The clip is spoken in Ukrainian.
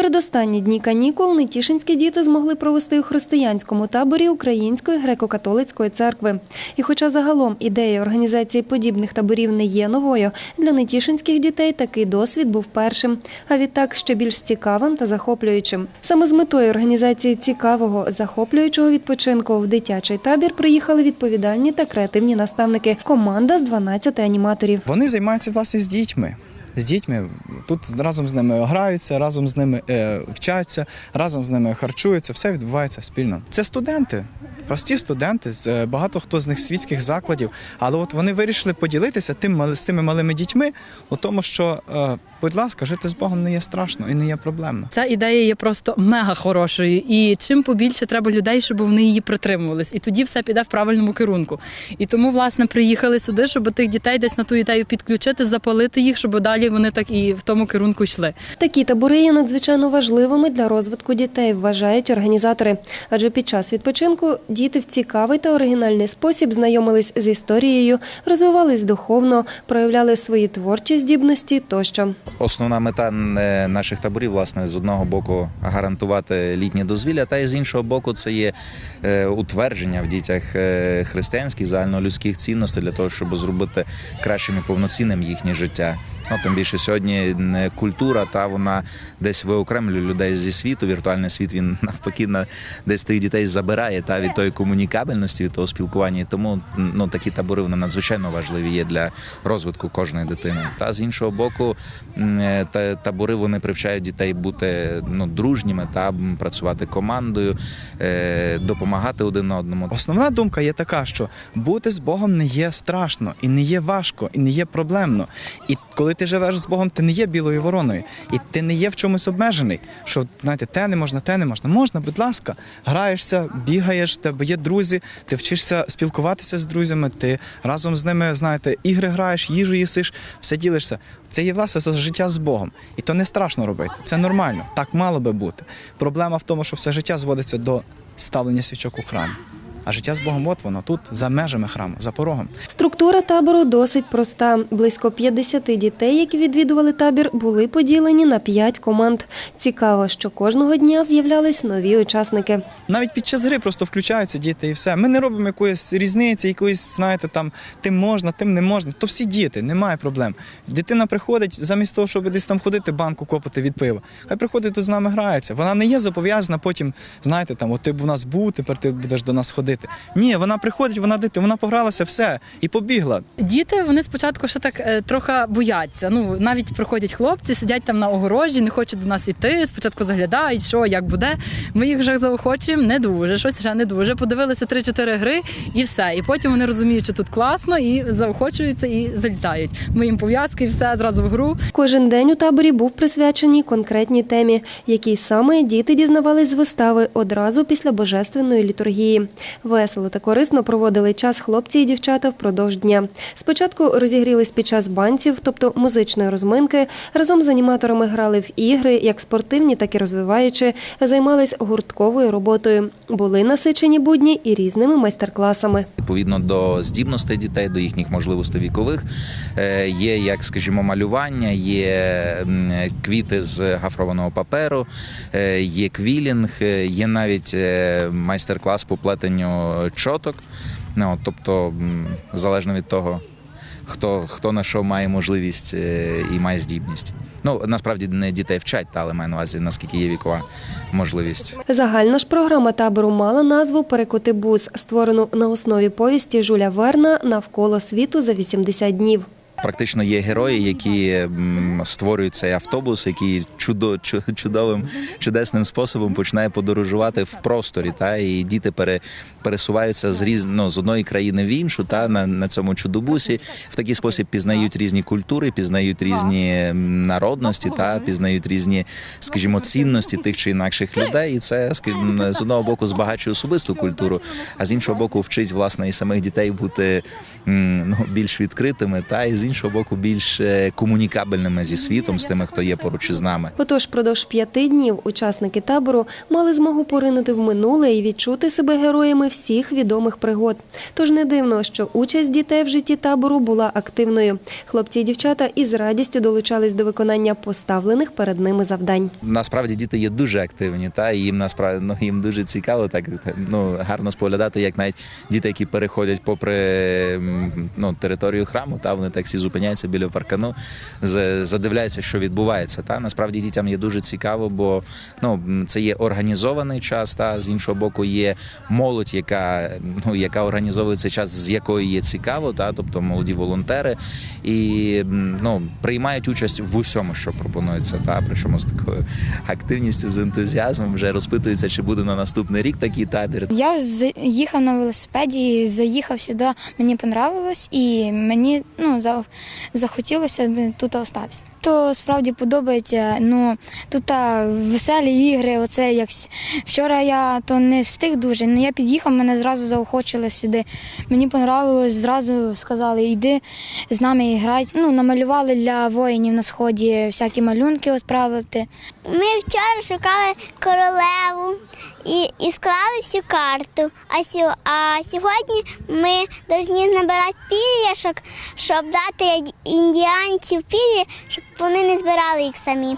Передостанні дні канікул нетішинські діти змогли провести у християнському таборі Української греко-католицької церкви. І хоча загалом ідея організації подібних таборів не є новою, для нетішинських дітей такий досвід був першим, а відтак ще більш цікавим та захоплюючим. Саме з метою організації цікавого, захоплюючого відпочинку в дитячий табір приїхали відповідальні та креативні наставники. Команда з 12 аніматорів. Вони займаються власне з дітьми. З дітьми тут разом з ними граються, разом з ними е, вчаться, разом з ними харчуються. Все відбувається спільно. Це студенти, прості студенти, з е, багато хто з них світських закладів. Але от вони вирішили поділитися тим мали- з тими малими дітьми у тому, що, е, будь ласка, жити з Богом не є страшно і не є проблемно. Ця ідея є просто мега хорошою, і чим побільше треба людей, щоб вони її притримувались, і тоді все піде в правильному керунку. І тому, власне, приїхали сюди, щоб тих дітей десь на ту ідею підключити, запалити їх, щоб далі вони так і в тому керунку йшли. Такі табори є надзвичайно важливими для розвитку дітей, вважають організатори. Адже під час відпочинку діти в цікавий та оригінальний спосіб знайомились з історією, розвивались духовно, проявляли свої творчі здібності тощо. Основна мета е, наших таборів, власне, з одного боку гарантувати літнє дозвілля, та й з іншого боку, це є е, утвердження в дітях е, християнських загальнолюдських цінностей для того, щоб зробити кращим і повноцінним їхнє життя. Ну, тим більше сьогодні культура, та вона десь виокремлює людей зі світу. Віртуальний світ він навпаки на десь тих дітей забирає та від тої комунікабельності, того спілкування. І тому ну такі табори вони надзвичайно важливі є для розвитку кожної дитини. Та з іншого боку, е, та табори вони привчають дітей бути ну дружніми та працювати командою, е, допомагати один одному. Основна думка є така, що бути з Богом не є страшно, і не є важко, і не є проблемно. І коли ти живеш з Богом, ти не є білою вороною, і ти не є в чомусь обмежений. Що знаєте, те не можна, те не можна. Можна, будь ласка, граєшся, бігаєш, тебе є друзі, ти вчишся спілкуватися з друзями, ти разом з ними, знаєте, ігри граєш, їжу їсиш, все ділишся. Це є власне то життя з Богом. І то не страшно робити. Це нормально. Так мало би бути. Проблема в тому, що все життя зводиться до ставлення свічок у храмі. А життя з Богом, от воно тут, за межами храму, за порогом. Структура табору досить проста. Близько 50 дітей, які відвідували табір, були поділені на 5 команд. Цікаво, що кожного дня з'являлись нові учасники. Навіть під час гри просто включаються діти і все. Ми не робимо якоїсь різниці, якоїсь, знаєте, там тим можна, тим не можна. То всі діти, немає проблем. Дитина приходить замість того, щоб десь там ходити, банку копати від пива. Хай приходить тут з нами грається. Вона не є зобов'язана потім, знаєте, там, от ти б у нас був, тепер ти будеш до нас ходити. Ні, вона приходить, вона дити, вона погралася, все, і побігла. Діти вони спочатку ще так е, трохи бояться. Ну навіть приходять хлопці, сидять там на огорожі, не хочуть до нас йти. Спочатку заглядають, що як буде. Ми їх вже заохочуємо, не дуже, щось вже не дуже. Подивилися 3-4 гри і все. І потім вони розуміють, що тут класно, і заохочуються і залітають. Ми їм пов'язки, і все зразу в гру. Кожен день у таборі був присвячений конкретній темі, якій саме діти дізнавались з вистави одразу після божественної літургії. Весело та корисно проводили час хлопці і дівчата впродовж дня. Спочатку розігрілись під час банців, тобто музичної розминки. Разом з аніматорами грали в ігри, як спортивні, так і розвиваючі, займались гуртковою роботою. Були насичені будні і різними майстер-класами. Відповідно до здібностей дітей, до їхніх можливостей вікових, е, є як, скажімо, малювання, є квіти з гафрованого паперу, е, є квілінг, е, є навіть майстер-клас по плетенню чоток. Ну, тобто, залежно від того, хто, хто на що має можливість е, і має здібність. Ну, насправді не дітей вчать, та, але маю на увазі, наскільки є вікова можливість. Загальна ж програма табору мала назву Перекоти бус, створену на основі повісті Жуля Верна навколо світу за 80 днів. Практично є герої, які створюють цей автобус, який чудо, чу- чудовим, чудесним способом починає подорожувати в просторі. Та і діти пере, пересуваються з різ, ну, з одної країни в іншу, та на, на цьому чудобусі. В такий спосіб пізнають різні культури, пізнають різні народності, та пізнають різні, скажімо, цінності тих чи інакших людей. І це, скажімо, з одного боку збагачує особисту культуру, а з іншого боку, вчить власне і самих дітей бути ну, більш відкритими, та і з іншого боку більш е, комунікабельними зі світом, з тими, хто є поруч із нами. Отож, впродовж п'яти днів учасники табору мали змогу поринути в минуле і відчути себе героями всіх відомих пригод. Тож не дивно, що участь дітей в житті табору була активною. Хлопці і дівчата із радістю долучались до виконання поставлених перед ними завдань. Насправді діти є дуже активні, та і їм насправді ну, їм дуже цікаво, так ну гарно споглядати, як навіть діти, які переходять попри ну, територію храму, та вони так всі зупиняються біля паркану, задивляються, що відбувається. Та насправді дітям є дуже цікаво, бо ну це є організований час. Та з іншого боку, є молодь, яка ну яка організовує цей час, з якою є цікаво, та тобто молоді волонтери, і ну приймають участь в усьому, що пропонується. Та причому з такою активністю, з ентузіазмом вже розпитується, чи буде на наступний рік такий табір. Я їхав на велосипеді, заїхав сюди, мені понравилось і мені ну, захотілося б тут остатися. То справді подобається. Ну тут веселі ігри. Оце як вчора я то не встиг дуже. Ну я під'їхав, мене зразу заохочили сюди. Мені понравилось, зразу сказали, йди з нами і грай. Ну, намалювали для воїнів на сході всякі малюнки відправити. Ми вчора шукали королеву і склали всю карту. А, сьо, а сьогодні ми повинні набирати пір'яшок, щоб дати індіанців пір'я, щоб вони не збирали їх самі.